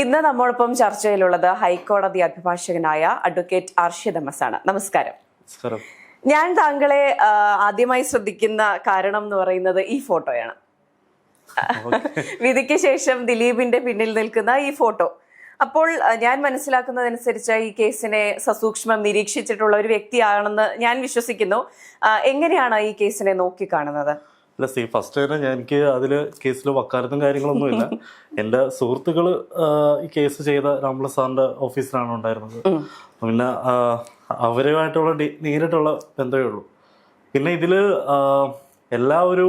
ഇന്ന് നമ്മോടൊപ്പം ചർച്ചയിലുള്ളത് ഹൈക്കോടതി അഭിഭാഷകനായ അഡ്വക്കേറ്റ് അർഷിദ് എസ് ആണ്. നമസ്കാരം. നമസ്കാരം. ഞാൻ താങ്കളെ ആദ്യമായി ശ്രദ്ധിക്കുന്ന കാരണം എന്ന് പറയുന്നത് ഈ ഫോട്ടോയാണ്. വിധിക്ക് ശേഷം ദിലീപിന്റെ പിന്നിൽ നിൽക്കുന്ന ഈ ഫോട്ടോ. അപ്പോൾ ഞാൻ മനസ്സിലാക്കുന്നതനുസരിച്ച് ഈ കേസിനെ സസൂക്ഷ്മം നിരീക്ഷിച്ചിട്ടുള്ള ഒരു വ്യക്തിയാണെന്ന് ഞാൻ വിശ്വസിക്കുന്നു. എങ്ങനെയാണ് ഈ കേസിനെ നോക്കിക്കാണുന്നത്? അല്ല സി ഫസ്റ്റ് തന്നെ ഞാൻ എനിക്ക് അതിൽ കേസിൽ വക്കാലത്തും കാര്യങ്ങളൊന്നുമില്ല. എന്റെ സുഹൃത്തുക്കൾ ഈ കേസ് ചെയ്ത രാംപ്ലസ് സാറിന്റെ ഓഫീസിലാണ് ഉണ്ടായിരുന്നത്. പിന്നെ അവരുമായിട്ടുള്ള നേരിട്ടുള്ള ബന്ധമേ ഉള്ളൂ. പിന്നെ ഇതിൽ എല്ലാ ഒരു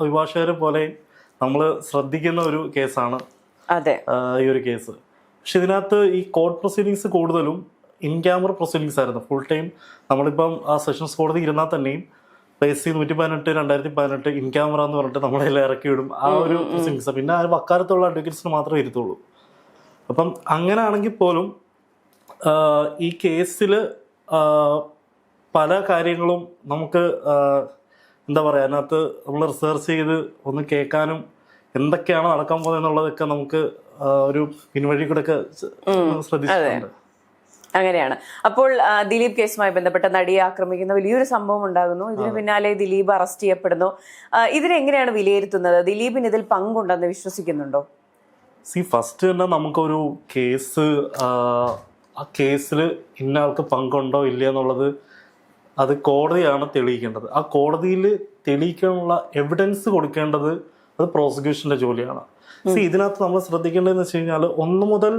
അഭിഭാഷകരെ പോലെയും നമ്മൾ ശ്രദ്ധിക്കുന്ന ഒരു കേസാണ് അതെ. ഈ ഒരു കേസ് പക്ഷെ ഇതിനകത്ത് ഈ കോർട്ട് പ്രൊസീഡിങ്സ് കൂടുതലും ഇൻ ക്യാമറ പ്രൊസീഡിങ്സ് ആയിരുന്നു. ഫുൾ ടൈം നമ്മളിപ്പം ആ സെഷൻസ് കോടതി ഇരുന്നാൽ തന്നെയും എസ് സി നൂറ്റി പതിനെട്ട് രണ്ടായിരത്തി പതിനെട്ട് ഇൻ ക്യാമറ എന്ന് പറഞ്ഞിട്ട് നമ്മളെല്ലാം ഇറക്കി വിടും. ആ ഒരു പ്രൊസീഡിങ്സ് പിന്നെ ആ വക്കാലത്തുള്ള അഡ്വക്കേറ്റ്സിന് മാത്രമേ ഇരുത്തുള്ളൂ. അപ്പം അങ്ങനെ ആണെങ്കിൽ പോലും ഈ കേസിൽ പല കാര്യങ്ങളും നമുക്ക് എന്താ പറയുക അതിനകത്ത് നമ്മൾ റിസർച്ച് ചെയ്ത് ഒന്ന് കേൾക്കാനും എന്തൊക്കെയാണ് നടക്കാൻ പോകുന്നത് എന്നുള്ളതൊക്കെ നമുക്ക് ഒരു പിൻവഴി കൂടെ ഒക്കെ ശ്രദ്ധിച്ചിട്ടുണ്ട് അങ്ങനെയാണ്. അപ്പോൾ ദിലീപ് കേസുമായി ബന്ധപ്പെട്ട നടിയെ ആക്രമിക്കുന്ന വലിയൊരു സംഭവം ഉണ്ടാകുന്നു. ഇതിന് പിന്നാലെ ദിലീപ് അറസ്റ്റ് ചെയ്യപ്പെടുന്നു. ഇതിനെങ്ങനെയാണ് വിലയിരുത്തുന്നത്? ദിലീപിന് ഇതിൽ പങ്കുണ്ടെന്ന് വിശ്വസിക്കുന്നുണ്ടോ? സി ഫസ്റ്റ് തന്നെ നമുക്കൊരു കേസ് ആ, കേസിൽ ഇന്ന ആൾക്ക് പങ്കുണ്ടോ ഇല്ല എന്നുള്ളത് അത് കോടതിയാണ് തെളിയിക്കേണ്ടത്. ആ കോടതിയിൽ തെളിയിക്കാനുള്ള എവിഡൻസ് കൊടുക്കേണ്ടത് അത് പ്രോസിക്യൂഷന്റെ ജോലിയാണ്. സി ഇതിനകത്ത് നമ്മൾ ശ്രദ്ധിക്കേണ്ടതെന്ന് വെച്ച് കഴിഞ്ഞാൽ ഒന്ന് മുതൽ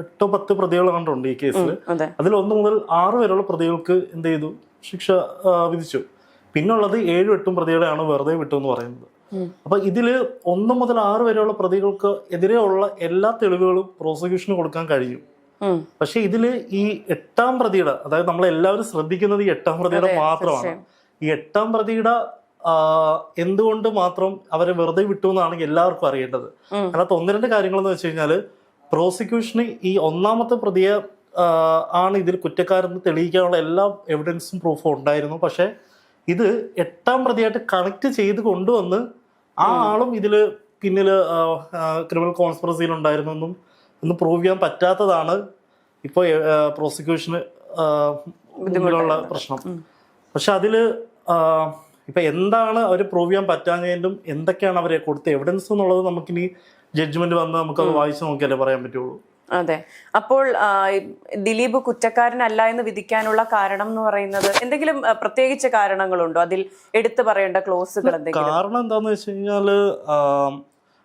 എട്ടോ പത്ത് പ്രതികൾ കണ്ടുണ്ട് ഈ കേസിൽ അതിൽ ഒന്ന് മുതൽ ആറ് വരെയുള്ള പ്രതികൾക്ക് എന്ത് ചെയ്തു? ശിക്ഷ വിധിച്ചു. പിന്നുള്ളത് ഏഴും എട്ടും പ്രതികളെയാണ് വെറുതെ വിട്ടു എന്ന് പറയുന്നത്. അപ്പൊ ഇതിൽ ഒന്ന് മുതൽ ആറ് വരെയുള്ള പ്രതികൾക്ക് എതിരെയുള്ള എല്ലാ തെളിവുകളും പ്രോസിക്യൂഷന് കൊടുക്കാൻ കഴിയും. പക്ഷെ ഇതിൽ ഈ എട്ടാം പ്രതിയുടെ അതായത് നമ്മൾ എല്ലാവരും ശ്രദ്ധിക്കുന്നത് ഈ എട്ടാം പ്രതിയുടെ മാത്രമാണ്. ഈ എട്ടാം പ്രതിയുടെ എന്തുകൊണ്ട് മാത്രം അവരെ വെറുതെ വിട്ടു എന്നാണ് എല്ലാവർക്കും അറിയേണ്ടത്. അതിനകത്ത് ഒന്ന് രണ്ട് കാര്യങ്ങൾ എന്ന് വെച്ച് കഴിഞ്ഞാൽ പ്രോസിക്യൂഷന് ഈ ഒന്നാമത്തെ പ്രതിയെ ആണ് ഇതിൽ കുറ്റക്കാരെന്ന് തെളിയിക്കാനുള്ള എല്ലാ എവിഡൻസും പ്രൂഫും ഉണ്ടായിരുന്നു. പക്ഷെ ഇത് എട്ടാം പ്രതിയായിട്ട് കണക്ട് ചെയ്ത് കൊണ്ടുവന്ന് ആ ആളും ഇതിൽ പിന്നിൽ ക്രിമിനൽ കോൺസ്പിറസിയിൽ ഉണ്ടായിരുന്നു എന്നും ഒന്ന് പ്രൂവ് ചെയ്യാൻ പറ്റാത്തതാണ് ഇപ്പോൾ പ്രോസിക്യൂഷന് മുന്നിലുള്ള പ്രശ്നം. പക്ഷെ അതിൽ ഇപ്പൊ എന്താണ് അവർ പ്രൂവ് ചെയ്യാൻ പറ്റാഞ്ഞതിലും എന്തൊക്കെയാണ് അവരെ കൊടുത്ത എവിഡൻസ് എന്നുള്ളത് നമുക്കിനി ജഡ്ജ്മെന്റ് വന്ന് നമുക്കത് വായിച്ചു നോക്കിയാലേ പറയാൻ പറ്റുള്ളൂ. അതെ. അപ്പോൾ ദിലീപ് കുറ്റക്കാരനല്ല എന്ന് വിധിക്കാനുള്ള കാരണം എന്ന് പറയുന്നത് എന്തെങ്കിലും പ്രത്യേകിച്ച പ്രത്യേകിച്ച് കാരണങ്ങളുണ്ടോ? അതിൽ എടുത്തു പറയേണ്ട ക്ലോസുകൾ എന്തെങ്കിലും? കാരണം എന്താന്ന് വെച്ച് കഴിഞ്ഞാൽ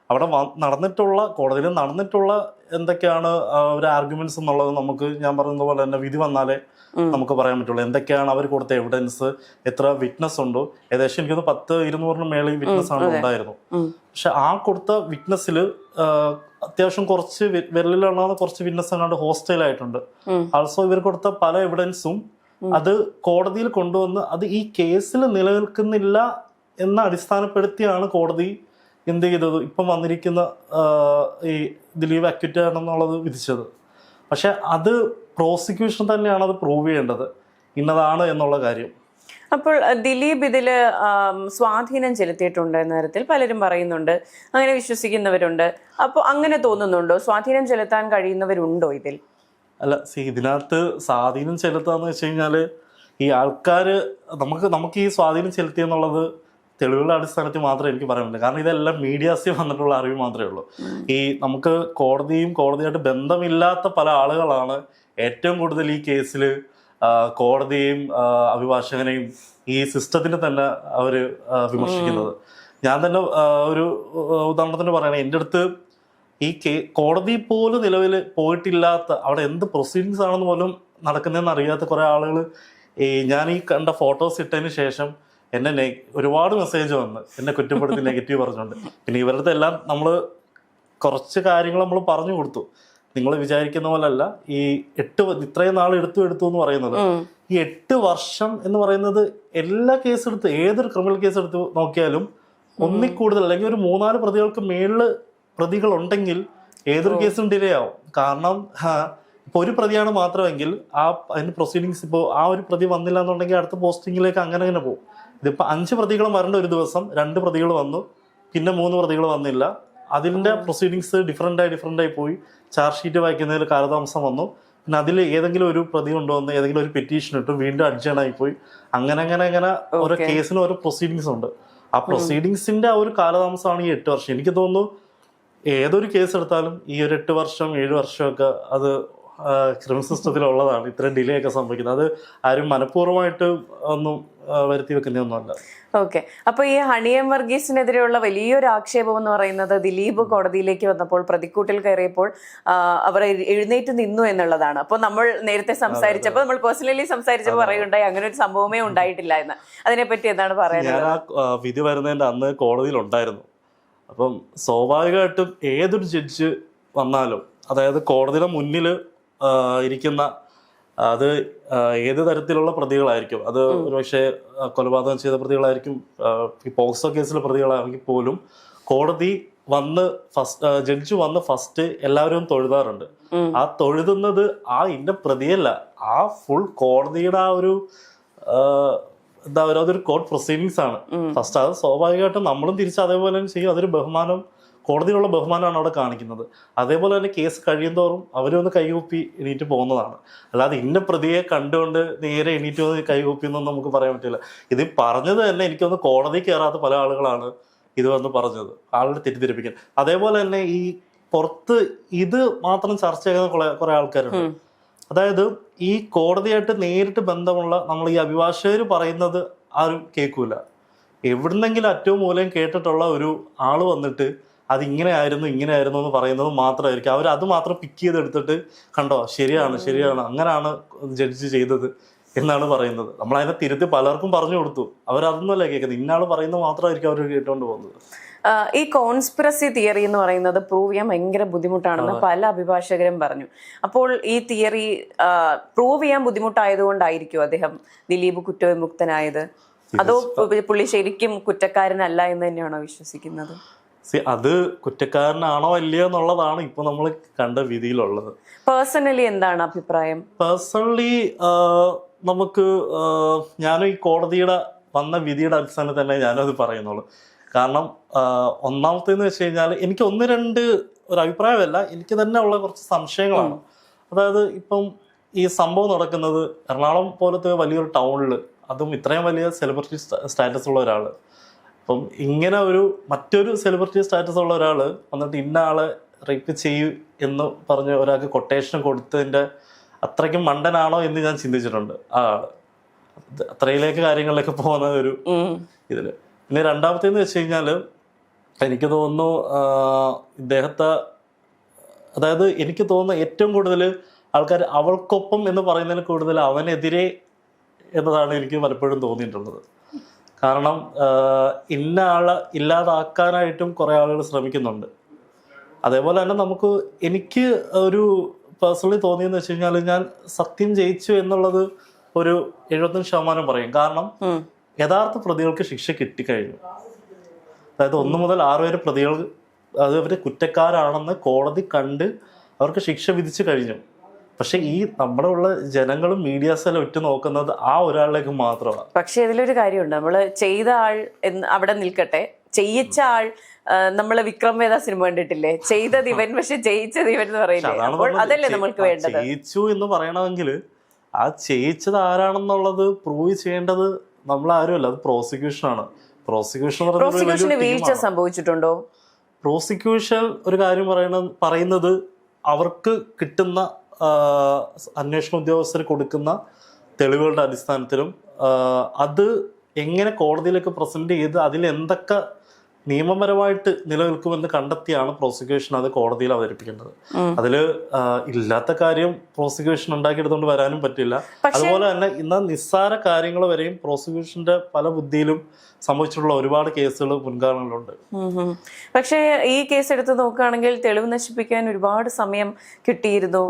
അവിടെ നടന്നിട്ടുള്ള കോടതിയിൽ നടന്നിട്ടുള്ള എന്തൊക്കെയാണ് ഒരു ആർഗ്യുമെന്റ്സ് എന്നുള്ളത് നമുക്ക് ഞാൻ പറയുന്ന പോലെ തന്നെ വിധി വന്നാലേ നമുക്ക് പറയാൻ പറ്റുള്ളൂ. എന്തൊക്കെയാണ് അവർ കൊടുത്ത എവിഡൻസ് എത്ര വിറ്റ്നസ് ഉണ്ടോ? ഏകദേശം എനിക്കൊന്ന് പത്ത് ഇരുന്നൂറിന് മേളിൽ വിറ്റ്നസ് ആണ് ഉണ്ടായിരുന്നു പക്ഷെ ആ കൊടുത്ത വിറ്റ്നസ്സിൽ അത്യാവശ്യം കുറച്ച് വിരലിലുള്ള കുറച്ച് വിറ്റ്നസ് അങ്ങാണ്ട് ഹോസ്റ്റൈൽ ആയിട്ടുണ്ട്. ആൾസോ ഇവർ കൊടുത്ത പല എവിഡൻസും അത് കോടതിയിൽ കൊണ്ടുവന്ന് അത് ഈ കേസിൽ നിലനിൽക്കുന്നില്ല എന്ന അടിസ്ഥാനപ്പെടുത്തിയാണ് കോടതി എന്ത് ചെയ്തത്? ഇപ്പം വന്നിരിക്കുന്ന ഈ ദിലീപ് അക്വിറ്റ് ആണെന്നുള്ളത് വിധിച്ചത്. പക്ഷെ അത് പ്രോസിക്യൂഷൻ തന്നെയാണ് അത് പ്രൂവ് ചെയ്യേണ്ടത്. ഇന്നതാണ് എന്നുള്ള കാര്യം. അപ്പോൾ ദിലീപ് ഇതിൽ സ്വാധീനം ചെലുത്തിയിട്ടുണ്ട് എന്ന തരത്തിൽ പലരും പറയുന്നുണ്ട്. അങ്ങനെ വിശ്വസിക്കുന്നവരുണ്ട്. അപ്പോൾ അങ്ങനെ തോന്നുന്നുണ്ടോ? സ്വാധീനം ചെലുത്താൻ കഴിയുന്നവരുണ്ടോ ഇതിൽ? അല്ല സി ഇതിനകത്ത് സ്വാധീനം ചെലുത്താന്ന് വെച്ച് കഴിഞ്ഞാൽ ഈ ആൾക്കാര് നമുക്ക് നമുക്ക് ഈ സ്വാധീനം ചെലുത്തി എന്നുള്ളത് തെളിവുകളുടെ അടിസ്ഥാനത്തിൽ മാത്രമേ എനിക്ക് പറയാൻ പറ്റില്ല കാരണം ഇതെല്ലാം മീഡിയാസിൽ വന്നിട്ടുള്ള അറിവ് മാത്രമേ ഉള്ളൂ. ഈ നമുക്ക് കോടതിയും കോടതിയായിട്ട് ബന്ധമില്ലാത്ത പല ആളുകളാണ് ഏറ്റവും കൂടുതൽ ഈ കേസിൽ കോടതിയെയും അഭിഭാഷകനെയും ഈ സിസ്റ്റത്തിനെ തന്നെ അവർ വിമർശിക്കുന്നത്. ഞാൻ തന്നെ ഒരു ഉദാഹരണത്തിന് പറയണേ എന്റെ അടുത്ത് ഈ കേ കോടതി പോലും നിലവിൽ പോയിട്ടില്ലാത്ത അവിടെ എന്ത് പ്രൊസീഡിങ്സ് ആണെന്ന് പോലും നടക്കുന്നതെന്ന് അറിയാത്ത കുറേ ആളുകൾ ഈ ഞാൻ ഈ കണ്ട ഫോട്ടോസ് ഇട്ടതിന് ശേഷം എന്നെ നെ- ഒരുപാട് മെസ്സേജ് വന്ന് എന്നെ കുറ്റപ്പെടുത്തി നെഗറ്റീവ് പറഞ്ഞുകൊണ്ട് പിന്നെ ഇവരുടെ എല്ലാം നമ്മൾ കുറച്ച് കാര്യങ്ങൾ നമ്മൾ പറഞ്ഞു കൊടുത്തു. നിങ്ങൾ വിചാരിക്കുന്ന പോലല്ല ഈ എട്ട് ഇത്രയും നാൾ എടുത്തു എടുത്തു എന്ന് പറയുന്നത്. ഈ എട്ട് വർഷം എന്ന് പറയുന്നത് എല്ലാ കേസ് എടുത്ത് ഏതൊരു ക്രിമിനൽ കേസ് എടുത്ത് നോക്കിയാലും ഒന്നിൽ കൂടുതൽ അല്ലെങ്കിൽ ഒരു മൂന്നാൽ പ്രതികൾക്ക് മേളിൽ പ്രതികൾ ഉണ്ടെങ്കിൽ ഏതൊരു കേസും ഡിലേ ആവും. കാരണം ഇപ്പൊ ഒരു പ്രതിയാണ് മാത്രമെങ്കിൽ ആ അതിന് പ്രൊസീഡിങ്സ് ഇപ്പോൾ ആ ഒരു പ്രതി വന്നില്ല എന്നുണ്ടെങ്കിൽ അടുത്ത പോസ്റ്റിങ്ങിലേക്ക് അങ്ങനെ അങ്ങനെ പോകും. ഇതിപ്പോ അഞ്ച് പ്രതികളും വരേണ്ട ഒരു ദിവസം രണ്ട് പ്രതികൾ വന്നു പിന്നെ മൂന്ന് പ്രതികൾ വന്നില്ല. അതിന്റെ പ്രൊസീഡിങ്സ് ഡിഫറെന്റ് ആയി ഡിഫറെന്റ് ആയി പോയി. ചാർജ് ഷീറ്റ് വായിക്കുന്നതിൽ കാലതാമസം വന്നു. പിന്നെ അതിൽ ഏതെങ്കിലും ഒരു പ്രതി കൊണ്ടുവന്ന് ഏതെങ്കിലും ഒരു പെറ്റീഷൻ ഇട്ടു വീണ്ടും അഡ്ജേണായി പോയി. അങ്ങനെ അങ്ങനെ അങ്ങനെ ഓരോ. കേസിന് ഓരോ പ്രൊസീഡിങ്സ് ഉണ്ട്. ആ പ്രൊസീഡിങ്സിന്റെ ആ ഒരു കാലതാമസമാണ് ഈ എട്ട് വർഷം. എനിക്ക് തോന്നുന്നു ഏതൊരു കേസ് എടുത്താലും ഈ ഒരു എട്ട് വർഷം ഏഴ് വർഷമൊക്കെ അത് ക്രിമിനൽ സിസ്റ്റത്തിലുള്ളതാണ് ഇത്രയും ഡിലേ ഒക്കെ സംഭവിക്കുന്നത്. അത് ആരും മനഃപൂർവമായിട്ട് ഒന്നും വരുത്തി വെക്കുന്നതൊന്നുമല്ല ഓക്കെ. അപ്പൊ ഈ ഹണിയം വർഗീസിനെതിരെയുള്ള വലിയൊരു ആക്ഷേപം എന്ന് പറയുന്നത് ദിലീപ് കോടതിയിലേക്ക് വന്നപ്പോൾ പ്രതിക്കൂട്ടിൽ കയറിയപ്പോൾ അവർ എഴുന്നേറ്റ് നിന്നു എന്നുള്ളതാണ്. അപ്പോൾ നമ്മൾ നേരത്തെ സംസാരിച്ചപ്പോൾ നമ്മൾ പേഴ്സണലി സംസാരിച്ചപ്പോൾ പറയുണ്ടായി അങ്ങനെ ഒരു സംഭവമേ ഉണ്ടായിട്ടില്ല എന്ന്. അതിനെപ്പറ്റി എന്താണ് പറയുന്നത് ആ, വിധി വരുന്നതിന്റെ അന്ന് കോടതിയിൽ ഉണ്ടായിരുന്നു. അപ്പം സ്വാഭാവികമായിട്ടും ഏതൊരു ജഡ്ജ് വന്നാലും അതായത് കോടതിയുടെ മുന്നിൽ ഇരിക്കുന്ന അത് ഏത് തരത്തിലുള്ള പ്രതികളായിരിക്കും? അത് ഒരുപക്ഷെ കൊലപാതകം ചെയ്ത പ്രതികളായിരിക്കും ഈ പോക്സോ കേസിലെ പ്രതികളാണെങ്കിൽ പോലും കോടതി വന്ന് ഫസ്റ്റ് ജഡ്ജ് വന്ന് ഫസ്റ്റ് എല്ലാവരും തൊഴുതാറുണ്ട്. ആ തൊഴുതുന്നത് ആ ഇന്ന പ്രതിയല്ല. ആ ഫുൾ കോടതിയുടെ ആ ഒരു എന്താ പറയുക അതൊരു കോർട്ട് പ്രൊസീഡിങ്സ് ആണ് ഫസ്റ്റ് അത് സ്വാഭാവികമായിട്ടും നമ്മളും തിരിച്ച് അതേപോലെ തന്നെ ചെയ്യും. അതൊരു ബഹുമാനം കോടതിയിലുള്ള ബഹുമാനമാണ് അവിടെ കാണിക്കുന്നത്. അതേപോലെ തന്നെ കേസ് കഴിയുന്തോറും അവരൊന്ന് കൈകൂപ്പി എണീറ്റ് പോകുന്നതാണ്. അല്ലാതെ ഇന്ന പ്രതിയെ കണ്ടുകൊണ്ട് നേരെ എണീറ്റ് വന്ന് കൈകൂപ്പി എന്നൊന്നും നമുക്ക് പറയാൻ പറ്റില്ല. ഇത് പറഞ്ഞത് തന്നെ എനിക്കൊന്ന് കോടതി കയറാത്ത പല ആളുകളാണ് ഇത് വന്ന് പറഞ്ഞത്. ആളുടെ തെറ്റിദ്ധരിപ്പിക്കാൻ. അതേപോലെ തന്നെ ഈ പുറത്ത് ഇത് മാത്രം ചർച്ച ചെയ്യുന്ന കുറെ കുറെ ആൾക്കാരുണ്ട്. അതായത് ഈ കോടതിയായിട്ട് നേരിട്ട് ബന്ധമുള്ള നമ്മൾ ഈ അഭിഭാഷകർ പറയുന്നത് ആരും കേൾക്കൂല. എവിടുന്നെങ്കിലും അറ്റവും മൂലം കേട്ടിട്ടുള്ള ഒരു ആൾ വന്നിട്ട് അത് ഇങ്ങനെ ആയിരുന്നു ഇങ്ങനെ ആയിരുന്നു എന്ന് പറയുന്നത് മാത്രമായിരിക്കും. അവർ അത് മാത്രം പിക്ക് ചെയ്തെടുത്തിട്ട് കണ്ടോ ശരിയാണ് ശരിയാണ് അങ്ങനെയാണ് ജഡ്ജ് ചെയ്തത് എന്നാണ് പറയുന്നത്. നമ്മൾ അതിനെ തിരുത്തി പലർക്കും പറഞ്ഞു കൊടുത്തു. അവരതൊന്നുമല്ല കേൾക്കുന്നത്. ഇന്നാൾ പറയുന്നത് മാത്രമായിരിക്കും അവർ കേട്ടുകൊണ്ട് പോകുന്നത്. ഈ കോൺസ്പിറസി തിയറി എന്ന് പറയുന്നത് പ്രൂവ് ചെയ്യാൻ ഭയങ്കര ബുദ്ധിമുട്ടാണെന്ന് പല അഭിഭാഷകരും പറഞ്ഞു. അപ്പോൾ ഈ തിയറി പ്രൂവ് ചെയ്യാൻ ബുദ്ധിമുട്ടായതുകൊണ്ടായിരിക്കും അദ്ദേഹം ദിലീപ് കുറ്റവിമുക്തനായത്? അതോ പുള്ളി ശരിക്കും കുറ്റക്കാരനല്ല എന്ന് തന്നെയാണോ വിശ്വസിക്കുന്നത്? സി അത് കുറ്റക്കാരനാണോ അല്ലയോ എന്നുള്ളതാണ് ഇപ്പൊ നമ്മൾ കണ്ട വിധിയിലുള്ളത്. പേഴ്സണലി എന്താണ് അഭിപ്രായം? പേഴ്സണലി നമുക്ക് ഞാനും ഈ കോടതിയുടെ വന്ന വിധിയുടെ അടിസ്ഥാനത്തിൽ തന്നെ ഞാനും അത് പറയുന്നുള്ളൂ. കാരണം ഒന്നാമത്തേന്ന് വെച്ച് കഴിഞ്ഞാൽ എനിക്ക് ഒന്ന് രണ്ട് ഒരു അഭിപ്രായമല്ല എനിക്ക് തന്നെ ഉള്ള കുറച്ച് സംശയങ്ങളാണ്. അതായത് ഇപ്പം ഈ സംഭവം നടക്കുന്നത് എറണാകുളം പോലത്തെ വലിയൊരു ടൗണിൽ അതും ഇത്രയും വലിയ സെലിബ്രിറ്റി സ്റ്റാറ്റസ് ഉള്ള ഒരാൾ അപ്പം ഇങ്ങനെ ഒരു മറ്റൊരു സെലിബ്രിറ്റി സ്റ്റാറ്റസ് ഉള്ള ഒരാൾ വന്നിട്ട് ഇന്ന ആളെ റേപ്പ് ചെയ്യൂ എന്ന് പറഞ്ഞ് ഒരാൾക്ക് കൊട്ടേഷൻ കൊടുത്തതിന്റെ അത്രയ്ക്കും മണ്ടനാണോ എന്ന് ഞാൻ ചിന്തിച്ചിട്ടുണ്ട് ആ അത്രയിലേക്ക് കാര്യങ്ങളിലേക്ക് പോകുന്ന ഒരു. ഇതിൽ. പിന്നെ രണ്ടാമത്തേന്ന് വെച്ച് കഴിഞ്ഞാൽ എനിക്ക് തോന്നുന്നു ഇദ്ദേഹത്തെ അതായത് എനിക്ക് തോന്നുന്ന ഏറ്റവും കൂടുതൽ ആൾക്കാർ അവൾക്കൊപ്പം എന്ന് പറയുന്നതിൽ കൂടുതൽ അവനെതിരെ എന്നതാണ് എനിക്ക് പലപ്പോഴും തോന്നിയിട്ടുള്ളത്. കാരണം ഇന്ന ആളെ ഇല്ലാതാക്കാനായിട്ടും കുറേ ആളുകൾ ശ്രമിക്കുന്നുണ്ട്. അതേപോലെ തന്നെ നമുക്ക് എനിക്ക് ഒരു പേഴ്സണലി തോന്നിയെന്ന് വെച്ച് കഴിഞ്ഞാൽ ഞാൻ സത്യം ജയിച്ചു എന്നുള്ളത് ഒരു എഴുപത്തഞ്ച് ശതമാനം പറയും. കാരണം യഥാർത്ഥ പ്രതികൾക്ക് ശിക്ഷ കിട്ടിക്കഴിഞ്ഞു. അതായത് ഒന്ന് മുതൽ ആറ് വരെ പ്രതികൾ അത് അവർ കുറ്റക്കാരാണെന്ന് കോടതി കണ്ട് അവർക്ക് ശിക്ഷ വിധിച്ചു കഴിഞ്ഞു. പക്ഷെ ഈ നമ്മുടെ ഉള്ള ജനങ്ങളും മീഡിയാസെല്ലാം ഒറ്റ നോക്കുന്നത് ആ ഒരാളിലേക്ക് മാത്രമാണ്. പക്ഷെ ഇതിലൊരു കാര്യമുണ്ട്. നമ്മൾ ചെയ്ത ആൾ എന്ന് അവിടെ നിൽക്കട്ടെ. ചെയ്യിച്ച ആൾ നമ്മൾ നമ്മൾ വിക്രം വേദ സിനിമ കണ്ടിട്ടില്ലേ? ചെയ്തത് ഇവൻ പക്ഷെ ജയിച്ചത് ഇവൻ എന്ന് പറയില്ലേ? അപ്പോൾ അതല്ലേ നമ്മൾക്ക് വേണ്ടത്? ജയിച്ചു എന്ന് പറയണമെങ്കിൽ ആ ചെയ്യിച്ചത് ആരാണെന്നുള്ളത് പ്രൂവ് ചെയ്യേണ്ടത് നമ്മൾ ആരുമല്ല. അത് പ്രോസിക്യൂഷൻ ആണ്. പ്രോസിക്യൂഷൻ പ്രോസിക്യൂഷന് വീഴ്ച സംഭവിച്ചിട്ടുണ്ടോ? പ്രോസിക്യൂഷൻ ഒരു കാര്യം പറയണ പറയുന്നത് അവർക്ക് കിട്ടുന്ന അന്വേഷണ ഉദ്യോഗസ്ഥർ കൊടുക്കുന്ന തെളിവുകളുടെ അടിസ്ഥാനത്തിലും അത് എങ്ങനെ കോടതിയിലേക്ക് പ്രസന്റ് ചെയ്ത് അതിൽ എന്തൊക്കെ നിയമപരമായിട്ട് നിലനിൽക്കുമെന്ന് കണ്ടെത്തിയാണ് പ്രോസിക്യൂഷൻ അത് കോടതിയിൽ അവതരിപ്പിക്കേണ്ടത് അതിൽ അതിൽ ഇല്ലാത്ത കാര്യം പ്രോസിക്യൂഷൻ ഉണ്ടാക്കിയെടുത്തുകൊണ്ട് വരാനും പറ്റില്ല. അതുപോലെ തന്നെ ഇന്ന് നിസ്സാര കാര്യങ്ങൾ വരെയും പ്രോസിക്യൂഷന്റെ പല ബുദ്ധിയിലും സംഭവിച്ചിട്ടുള്ള ഒരുപാട് കേസുകൾ മുൻകാലങ്ങളിലുണ്ട്. പക്ഷേ ഈ കേസ് എടുത്ത് നോക്കുകയാണെങ്കിൽ തെളിവ് നശിപ്പിക്കാൻ ഒരുപാട് സമയം കിട്ടിയിരുന്നു.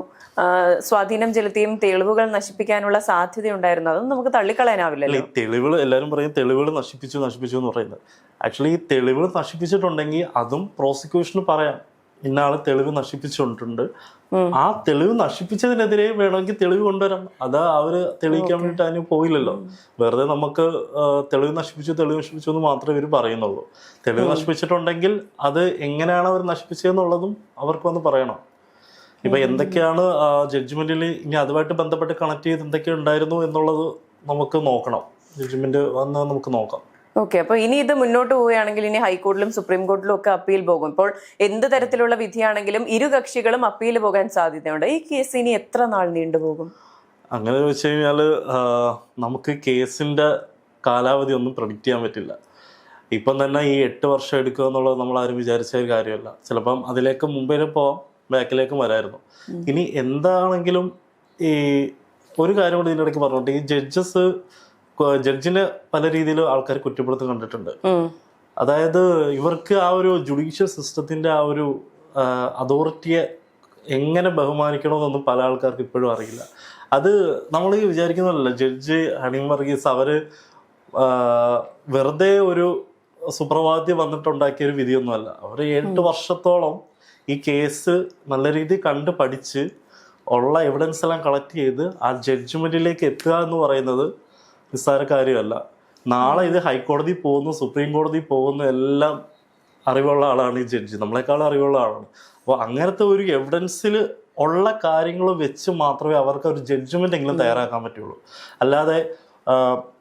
സ്വാധീനം ചെലുത്തിയും തെളിവുകൾ നശിപ്പിക്കാനുള്ള സാധ്യതയുണ്ടായിരുന്നു. അതൊന്നും നമുക്ക് തള്ളിക്കളയാനാവില്ല തള്ളിക്കളയാനാവില്ലല്ലോ തെളിവുകൾ എല്ലാവരും പറയും തെളിവുകൾ നശിപ്പിച്ചു നശിപ്പിച്ചു എന്ന് പറയുന്നത്. ആക്ച്വലി ഈ തെളിവുകൾ നശിപ്പിച്ചിട്ടുണ്ടെങ്കിൽ അതും പ്രോസിക്യൂഷന് പറയാം. ഇന്ന ആൾ തെളിവ് നശിപ്പിച്ചിട്ടുണ്ട്. ആ തെളിവ് നശിപ്പിച്ചതിനെതിരെ വേണമെങ്കിൽ തെളിവ് കൊണ്ടുവരാം അത് അവർ തെളിയിക്കാൻ വേണ്ടിട്ട് അതിന് പോയില്ലല്ലോ. വെറുതെ നമുക്ക് തെളിവ് നശിപ്പിച്ചു തെളിവ് നശിപ്പിച്ചു എന്ന് മാത്രമേ ഇവർ പറയുന്നുള്ളൂ. തെളിവ് നശിപ്പിച്ചിട്ടുണ്ടെങ്കിൽ അത് എങ്ങനെയാണ് അവർ നശിപ്പിച്ചതെന്നുള്ളതും അവർക്ക് വന്ന് പറയണം. ഇപ്പൊ എന്തൊക്കെയാണ് ജഡ്ജ്മെന്റിൽ ഇനി അതുമായിട്ട് ബന്ധപ്പെട്ട് കണക്ട് ചെയ്ത് എന്തൊക്കെ ഉണ്ടായിരുന്നു എന്നുള്ളത് നമുക്ക് നോക്കണം. ജഡ്ജ്മെന്റ് വന്ന് നമുക്ക് നോക്കാം. ഓക്കെ അപ്പൊ ഇനി ഇത് മുന്നോട്ട് പോവുകയാണെങ്കിൽ ഇനി ഹൈക്കോടതിയിലും സുപ്രീം കോടതിയിലും ഒക്കെ അപ്പീൽ പോകും. ഇപ്പോൾ എന്ത് തരത്തിലുള്ള വിധിയാണെങ്കിലും ഇരു കക്ഷികളും അപ്പീൽ പോകാൻ സാധ്യതയുണ്ട്. ഈ കേസ് ഇനി എത്ര നാൾ നീണ്ടുപോകും അങ്ങനെ വെച്ച് കഴിഞ്ഞാൽ നമുക്ക് കേസിന്റെ കാലാവധി ഒന്നും പ്രഡിക്റ്റ് ചെയ്യാൻ പറ്റില്ല. ഇപ്പം തന്നെ ഈ എട്ട് വർഷം എടുക്കുക എന്നുള്ളത് നമ്മൾ ആരും വിചാരിച്ച ഒരു കാര്യമല്ല. ചിലപ്പം അതിലേക്ക് മുമ്പേ പോവാം ബാക്കിലേക്കും വരായിരുന്നു. ഇനി എന്താണെങ്കിലും ഈ ഒരു കാര്യം കൂടി ഇതിനിടയ്ക്ക് പറഞ്ഞോട്ടെ. ഈ ജഡ്ജസ് ജഡ്ജിനെ പല രീതിയിൽ ആൾക്കാർ കുറ്റപ്പെടുത്തി കണ്ടിട്ടുണ്ട്. അതായത് ഇവർക്ക് ആ ഒരു ജുഡീഷ്യൽ സിസ്റ്റത്തിന്റെ ആ ഒരു അതോറിറ്റിയെ എങ്ങനെ ബഹുമാനിക്കണമെന്നൊന്നും പല ആൾക്കാർക്ക് ഇപ്പോഴും അറിയില്ല. അത് നമ്മൾ ഈ വിചാരിക്കുന്നതല്ല. ജഡ്ജ് ഹണീം വർഗീസ് അവർ വെറുതെ ഒരു സുപ്രഭാതത്തിൽ വന്നിട്ടുണ്ടാക്കിയ ഒരു വിധിയൊന്നുമല്ല. അവർ എട്ട് വർഷത്തോളം ഈ കേസ് നല്ല രീതിയിൽ കണ്ട് പഠിച്ച് ഉള്ള എവിഡൻസ് എല്ലാം കളക്ട് ചെയ്ത് ആ ജഡ്ജ്മെന്റിലേക്ക് എത്തുക എന്ന് പറയുന്നത് നിസ്സാര കാര്യമല്ല. നാളെ ഇത് ഹൈക്കോടതി പോകുന്നു സുപ്രീം കോടതി പോകുന്നു എല്ലാം അറിവുള്ള ആളാണ് ഈ ജഡ്ജി നമ്മളെക്കാളും അറിവുള്ള ആളാണ്. അപ്പോൾ അങ്ങനത്തെ ഒരു എവിഡൻസിൽ ഉള്ള കാര്യങ്ങൾ വെച്ച് മാത്രമേ അവർക്ക് ഒരു ജഡ്ജ്മെന്റ് എങ്കിലും തയ്യാറാക്കാൻ പറ്റുള്ളൂ. അല്ലാതെ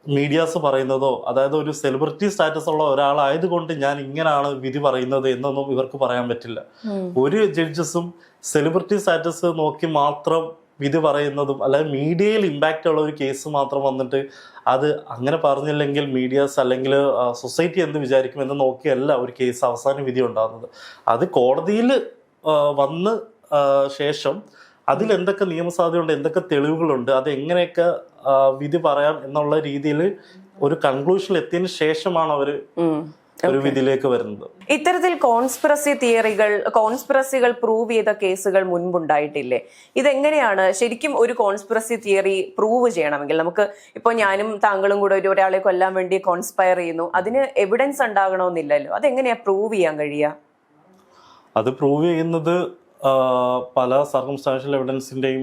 മീഡിയാസ് പറയുന്നതോ അതായത് ഒരു സെലിബ്രിറ്റി സ്റ്റാറ്റസ് ഉള്ള ഒരാളായതുകൊണ്ട് ഞാൻ ഇങ്ങനെയാണ് വിധി പറയുന്നത് എന്നൊന്നും ഇവർക്ക് പറയാൻ പറ്റില്ല. ഒരു ജഡ്ജസും സെലിബ്രിറ്റി സ്റ്റാറ്റസ് നോക്കി മാത്രം വിധി പറയുന്നതും അല്ലെങ്കിൽ മീഡിയയിൽ ഇമ്പാക്റ്റ് ഉള്ള ഒരു കേസ് മാത്രം വന്നിട്ട് അത് അങ്ങനെ പറഞ്ഞില്ലെങ്കിൽ മീഡിയാസ് അല്ലെങ്കിൽ സൊസൈറ്റി എന്ത് വിചാരിക്കും എന്ന് നോക്കിയല്ല ഒരു കേസ് അവസാന വിധി ഉണ്ടാകുന്നത്. അത് കോടതിയിൽ വന്ന് ശേഷം അതിൽ എന്തൊക്കെ നിയമസാധ്യതയുണ്ട് എന്തൊക്കെ തെളിവുകളുണ്ട് അത് എങ്ങനെയൊക്കെ വിധി പറയാം എന്നുള്ള രീതിയിൽ ഒരു കൺക്ലൂഷനിൽ എത്തിയതിനു ശേഷമാണ് അവർ ഒരു വിധിയിലേക്ക് വരുന്നത്. ഇത്തരത്തിൽ കോൺസ്പിറസി തിയറികൾ കോൺസ്പിറസികൾ പ്രൂവ് ചെയ്ത കേസുകൾ മുൻപുണ്ടായിട്ടില്ലേ? ഇതെങ്ങനെയാണ് ശരിക്കും ഒരു കോൺസ്പിറസി തിയറി പ്രൂവ് ചെയ്യണമെങ്കിൽ? നമുക്ക് ഇപ്പോൾ ഞാനും താങ്കളും കൂടെ ഒരു ഒരാളെ കൊല്ലാൻ വേണ്ടി കോൺസ്പയർ ചെയ്യുന്നു. അതിന് എവിഡൻസ് ഉണ്ടാകണമെന്നില്ലല്ലോ. അതെങ്ങനെയാ പ്രൂവ് ചെയ്യാൻ കഴിയുക? അത് പ്രൂവ് ചെയ്യുന്നത് പല സർക്കംസ്റ്റാൻഷ്യൽ എവിഡൻസിന്റെയും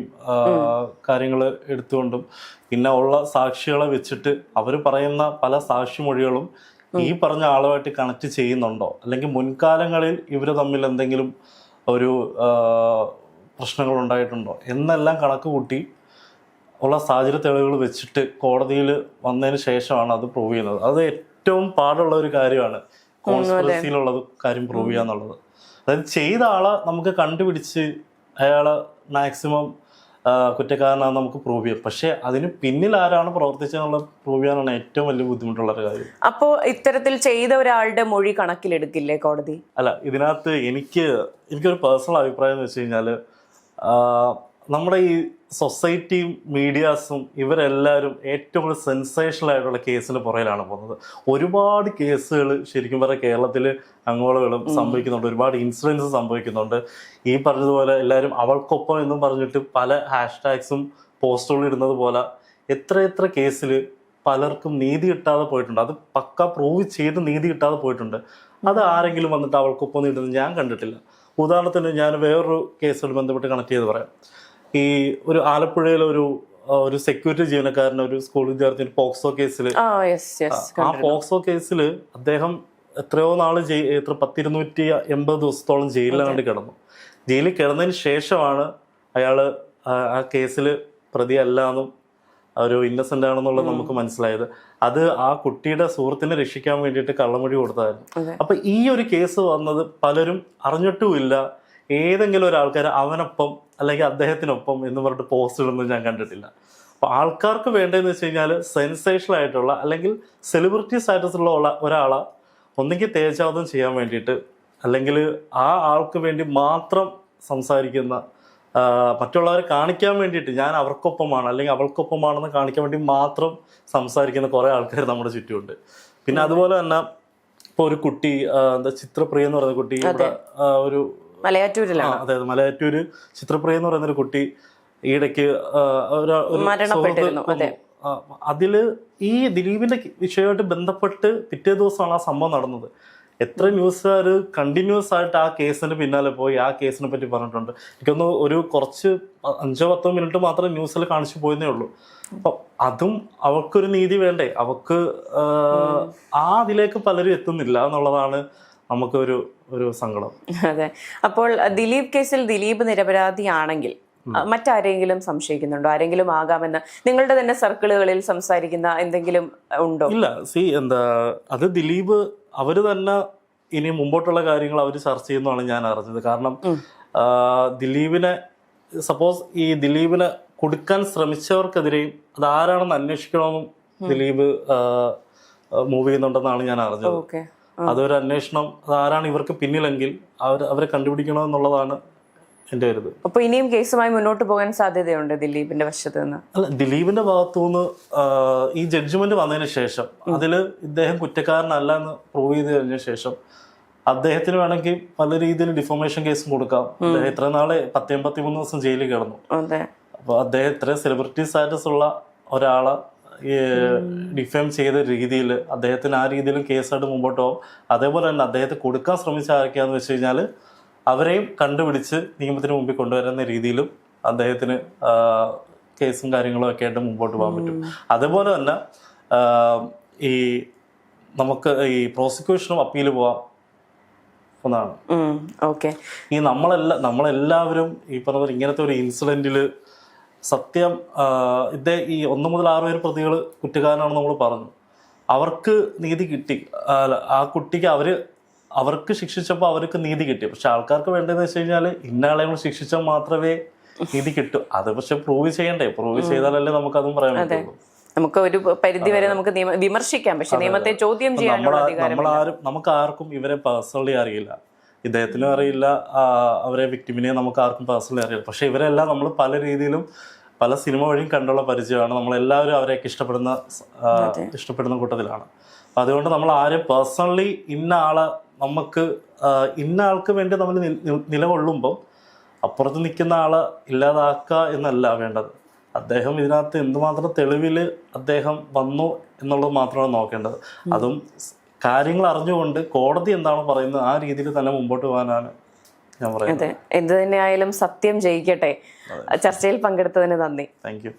കാര്യങ്ങൾ എടുത്തുകൊണ്ടും പിന്നെ ഉള്ള സാക്ഷികളെ വെച്ചിട്ട് അവർ പറയുന്ന പല സാക്ഷിമൊഴികളും ഈ പറഞ്ഞ ആളുമായിട്ട് കണക്ട് ചെയ്യുന്നുണ്ടോ? അല്ലെങ്കിൽ മുൻകാലങ്ങളിൽ ഇവർ തമ്മിൽ എന്തെങ്കിലും ഒരു പ്രശ്നങ്ങൾ ഉണ്ടായിട്ടുണ്ടോ? എന്നെല്ലാം കണക്ക് കൂട്ടി ഉള്ള സാഹചര്യ തെളിവുകൾ വെച്ചിട്ട് കോടതിയിൽ വന്നതിന് ശേഷമാണ് അത് പ്രൂവ് ചെയ്യുന്നത്. അത് ഏറ്റവും പാടുള്ള ഒരു കാര്യമാണ്. കോൺസ്പിറസിയിലുള്ളത് കാര്യം പ്രൂവ് ചെയ്യുക എന്നുള്ളത് അതായത് ചെയ്ത ആളെ നമുക്ക് കണ്ടുപിടിച്ച് അയാളെ മാക്സിമം കുറ്റക്കാരനാണെന്ന് നമുക്ക് പ്രൂവ് ചെയ്യാം. പക്ഷെ അതിന് പിന്നിൽ ആരാണ് പ്രവർത്തിച്ചതെന്നുള്ള പ്രൂവ് ചെയ്യാനാണ് ഏറ്റവും വലിയ ബുദ്ധിമുട്ടുള്ള ഒരു കാര്യം. അപ്പോ ഇത്തരത്തിൽ ചെയ്ത ഒരാളുടെ മൊഴി കണക്കിലെടുക്കില്ലേ കോടതി? അല്ല ഇതിനകത്ത് എനിക്ക് എനിക്കൊരു പേഴ്സണൽ അഭിപ്രായം എന്ന് വെച്ച് കഴിഞ്ഞാൽ നമ്മുടെ ഈ സൊസൈറ്റിയും മീഡിയാസും ഇവരെല്ലാവരും ഏറ്റവും കൂടുതൽ സെൻസേഷണൽ ആയിട്ടുള്ള കേസിന് പുറകിലാണ് പോകുന്നത്. ഒരുപാട് കേസുകൾ ശരിക്കും പറയാം കേരളത്തിൽ അങ്ങോളകളും സംഭവിക്കുന്നുണ്ട്. ഒരുപാട് ഇൻസിഡൻസ് സംഭവിക്കുന്നുണ്ട്. ഈ പറഞ്ഞതുപോലെ എല്ലാവരും അവൾക്കൊപ്പം എന്നും പറഞ്ഞിട്ട് പല ഹാഷ്ടാഗ്സും പോസ്റ്റുകൾ ഇടുന്നത് പോലെ എത്ര എത്ര കേസിൽ പലർക്കും നീതി കിട്ടാതെ പോയിട്ടുണ്ട്. അത് പക്ക പ്രൂവ് ചെയ്ത് നീതി കിട്ടാതെ പോയിട്ടുണ്ട്. അത് ആരെങ്കിലും വന്നിട്ട് അവൾക്കൊപ്പം നീട്ടുന്നത് ഞാൻ കണ്ടിട്ടില്ല. ഉദാഹരണത്തിന് ഞാൻ വേറൊരു കേസുകൾ ബന്ധപ്പെട്ട് കണക്ട് ചെയ്ത് പറയാം. ഈ ഒരു ആലപ്പുഴയിലെ ഒരു ഒരു സെക്യൂരിറ്റി ജീവനക്കാരൻ ഒരു സ്കൂൾ വിദ്യാർത്ഥി പോക്സോ കേസിൽ ആ പോക്സോ കേസിൽ അദ്ദേഹം എത്രയോ നാൾ എത്ര പത്തിരുന്നൂറ്റി എൺപത് ദിവസത്തോളം ജയിലിലാണ്ട് കിടന്നു. ജയിലിൽ കിടന്നതിന് ശേഷമാണ് അയാൾ ആ കേസിൽ പ്രതി അല്ല എന്നും ഒരു ഇന്നസെന്റ് ആണെന്നുള്ളത് നമുക്ക് മനസ്സിലായത്. അത് ആ കുട്ടിയുടെ സുഹൃത്തിനെ രക്ഷിക്കാൻ വേണ്ടിയിട്ട് കള്ളമൊഴി കൊടുത്തായിരുന്നു. അപ്പൊ ഈ ഒരു കേസ് വന്നത് പലരും അറിഞ്ഞിട്ടുമില്ല. ഏതെങ്കിലും ഒരാൾക്കാർ അവനൊപ്പം അല്ലെങ്കിൽ അദ്ദേഹത്തിനൊപ്പം എന്ന് പറഞ്ഞിട്ട് പോസ്റ്റ് ഇടുന്നത് ഞാൻ കണ്ടിട്ടില്ല. അപ്പോൾ ആൾക്കാർക്ക് വേണ്ടതെന്ന് വെച്ച് കഴിഞ്ഞാൽ സെൻസേഷണൽ ആയിട്ടുള്ള അല്ലെങ്കിൽ സെലിബ്രിറ്റി സ്റ്റാറ്റസുള്ള ഒരാളെ ഒന്നെങ്കിൽ തേജാവതം ചെയ്യാൻ വേണ്ടിയിട്ട് അല്ലെങ്കിൽ ആ ആൾക്ക് വേണ്ടി മാത്രം സംസാരിക്കുന്ന മറ്റുള്ളവരെ കാണിക്കാൻ വേണ്ടിയിട്ട് ഞാൻ അവർക്കൊപ്പമാണ് അല്ലെങ്കിൽ അവൾക്കൊപ്പമാണെന്ന് കാണിക്കാൻ വേണ്ടി മാത്രം സംസാരിക്കുന്ന കുറേ ആൾക്കാർ നമ്മുടെ ചുറ്റുമുണ്ട്. പിന്നെ അതുപോലെ തന്നെ ഇപ്പോൾ ഒരു കുട്ടി എന്താ ചിത്രപ്രിയ എന്ന് പറയുന്ന കുട്ടി ഇവിടെ ഒരു മലയാറ്റൂരിലാണ്. ആ, അതെ അതെ മലയാറ്റൂര് ചിത്രപ്രിയ എന്ന് പറയുന്ന ഒരു കുട്ടി ഈയിടയ്ക്ക് മരണപ്പെട്ടിരുന്നു. അതിൽ ഈ ദിലീപിന്റെ വിഷയമായിട്ട് ബന്ധപ്പെട്ട് പിറ്റേ ദിവസമാണ് ആ സംഭവം നടന്നത്. എത്ര ന്യൂസുകാർ കണ്ടിന്യൂസ് ആയിട്ട് ആ കേസിന് പിന്നാലെ പോയി ആ കേസിനെ പറ്റി പറഞ്ഞിട്ടുണ്ട്. എനിക്കൊന്ന് ഒരു കുറച്ച് അഞ്ചോ പത്തോ മിനിറ്റ് മാത്രമേ ന്യൂസിൽ കാണിച്ചു പോയെന്നേ ഉള്ളൂ. അപ്പൊ അതും അവൾക്കൊരു നീതി വേണ്ടേ? അവക്ക് ആ അതിലേക്ക് പലരും എത്തുന്നില്ല എന്നുള്ളതാണ് നമുക്കൊരു ഒരു സങ്കടം. അതെ. അപ്പോൾ ദിലീപ് കേസിൽ ദിലീപ് നിരപരാധിയാണെങ്കിൽ മറ്റാരെങ്കിലും സംശയിക്കുന്നുണ്ടോ? ആരെങ്കിലും ആകാമെന്ന്? നിങ്ങളുടെ തന്നെ സർക്കിളുകളിൽ സംസാരിക്കുന്ന എന്തെങ്കിലും ഉണ്ടോ? ഇല്ല. സി എന്താ അത് ദിലീപ് അവർ തന്നെ ഇനി മുമ്പോട്ടുള്ള കാര്യങ്ങൾ അവർ ചർച്ച ചെയ്യുന്നതാണ് ഞാൻ അറിഞ്ഞത്. കാരണം ദിലീപിനെ സപ്പോസ് ഈ ദിലീപിനെ കൊടുക്കാൻ ശ്രമിച്ചവർക്കെതിരെയും അത് ആരാണെന്ന് അന്വേഷിക്കണമെന്നും ദിലീപ് മൂവ് ചെയ്യുന്നുണ്ടെന്നാണ് ഞാൻ അറിഞ്ഞത്. ഓക്കെ. അതൊരു അന്വേഷണം ആരാണ് ഇവർക്ക് പിന്നിലെങ്കിൽ അവർ അവരെ കണ്ടുപിടിക്കണമെന്നുള്ളതാണ് എന്റെ ഒരു അപ്പോൾ അപ്പൊ ഇനിയും കേസുമായി മുന്നോട്ട് പോകാൻ സാധ്യതയുണ്ട് ദിലീപിന്റെ വശത്ത് നിന്ന്? അല്ല ദിലീപിന്റെ ഭാഗത്തുനിന്ന് നിന്ന് ഈ ജഡ്ജ്മെന്റ് വന്നതിന് ശേഷം അതിൽ ഇദ്ദേഹം കുറ്റക്കാരനല്ല എന്ന് പ്രൂവ് ചെയ്ത് കഴിഞ്ഞ ശേഷം അദ്ദേഹത്തിന് വേണമെങ്കിൽ പല രീതിയിൽ ഡിഫോമേഷൻ കേസും കൊടുക്കാം. അദ്ദേഹം ഇത്ര നാളെ പത്തി എൺപത്തി മൂന്ന് ദിവസം ജയിലിൽ കിടന്നു. അപ്പൊ അദ്ദേഹം ഇത്ര സെലിബ്രിറ്റി സ്റ്റാറ്റസ് ഉള്ള ഒരാളെ ഡിഫെയിം ചെയ്ത രീതിയിൽ അദ്ദേഹത്തിന് ആ രീതിയിലും കേസായിട്ട് മുമ്പോട്ട് പോകും അതേപോലെ തന്നെ അദ്ദേഹത്തെ കൊടുക്കാൻ ശ്രമിച്ച ആരൊക്കെയാന്ന് വെച്ച് കഴിഞ്ഞാൽ അവരെയും കണ്ടുപിടിച്ച് നിയമത്തിന് മുമ്പിൽ കൊണ്ടുവരുന്ന രീതിയിലും അദ്ദേഹത്തിന് കേസും കാര്യങ്ങളും ഒക്കെ ആയിട്ട് മുമ്പോട്ട് പോകാൻ പറ്റും. അതേപോലെ തന്നെ ഈ നമുക്ക് ഈ പ്രോസിക്യൂഷനും അപ്പീൽ പോവാം. ഒന്നാണ്. ഓക്കെ. ഈ നമ്മളെല്ലാ നമ്മളെല്ലാവരും ഈ പറഞ്ഞ ഇങ്ങനത്തെ ഒരു ഇൻസിഡന്റിൽ സത്യം ഇദ്ദേഹം ഇതേ ഈ ഒന്ന് മുതൽ ആറ് പേര് പ്രതികൾ കുറ്റക്കാരനാണെന്ന് നമ്മൾ പറഞ്ഞു. അവർക്ക് നീതി കിട്ടി. ആ കുട്ടിക്ക് അവർ അവർക്ക് ശിക്ഷിച്ചപ്പോൾ അവർക്ക് നീതി കിട്ടി. പക്ഷെ ആൾക്കാർക്ക് വേണ്ടതെന്ന് വെച്ച് കഴിഞ്ഞാൽ ഇന്നയാളെ നമ്മൾ ശിക്ഷിച്ചാൽ മാത്രമേ നീതി കിട്ടൂ. അത് പക്ഷെ പ്രൂവ് ചെയ്യണ്ടേ? പ്രൂവ് ചെയ്താലല്ലേ നമുക്ക് അതും. പറയാൻ പറ്റുള്ളൂ. നമുക്ക് ഒരു പരിധി വരെ നമുക്ക് വിമർശിക്കാം. പക്ഷെ നിയമത്തെ ചോദ്യം ചെയ്യാനുള്ള അധികാരം നമ്മൾ ആരും നമുക്ക് ആർക്കും ഇവരെ പേഴ്സണലി അറിയില്ല. ഇദ്ദേഹത്തിനും അറിയില്ല. അവരെ വിക്ടിമിനെ നമുക്ക് ആർക്കും പേഴ്സണലി അറിയില്ല. പക്ഷെ ഇവരെല്ലാം നമ്മൾ പല രീതിയിലും പല സിനിമ വഴിയും കണ്ടുള്ള പരിചയമാണ്. നമ്മളെല്ലാവരും അവരെയൊക്കെ ഇഷ്ടപ്പെടുന്ന ഇഷ്ടപ്പെടുന്ന കൂട്ടത്തിലാണ്. അപ്പം അതുകൊണ്ട് നമ്മൾ ആരും പേഴ്സണലി ഇന്ന ആളെ നമുക്ക് ഇന്ന ആൾക്ക് വേണ്ടി നമ്മൾ നിലകൊള്ളുമ്പം അപ്പുറത്ത് നിൽക്കുന്ന ആളെ ഇല്ലാതാക്കുക എന്നല്ല വേണ്ടത്. അദ്ദേഹം ഇതിനകത്ത് എന്തുമാത്രം തെളിവിൽ അദ്ദേഹം വന്നു എന്നുള്ളത് മാത്രമാണ് നോക്കേണ്ടത്. അതും കാര്യങ്ങൾ അറിഞ്ഞുകൊണ്ട് കോടതി എന്താണ് പറയുന്നത് ആ രീതിയിൽ തന്നെ മുമ്പോട്ട് പോകാനാണ് ഞാൻ പറയുന്നത്. എന്ത് തന്നെയായാലും സത്യം ജയിക്കട്ടെ. ചർച്ചയിൽ പങ്കെടുത്തതിന് നന്ദി. Thank you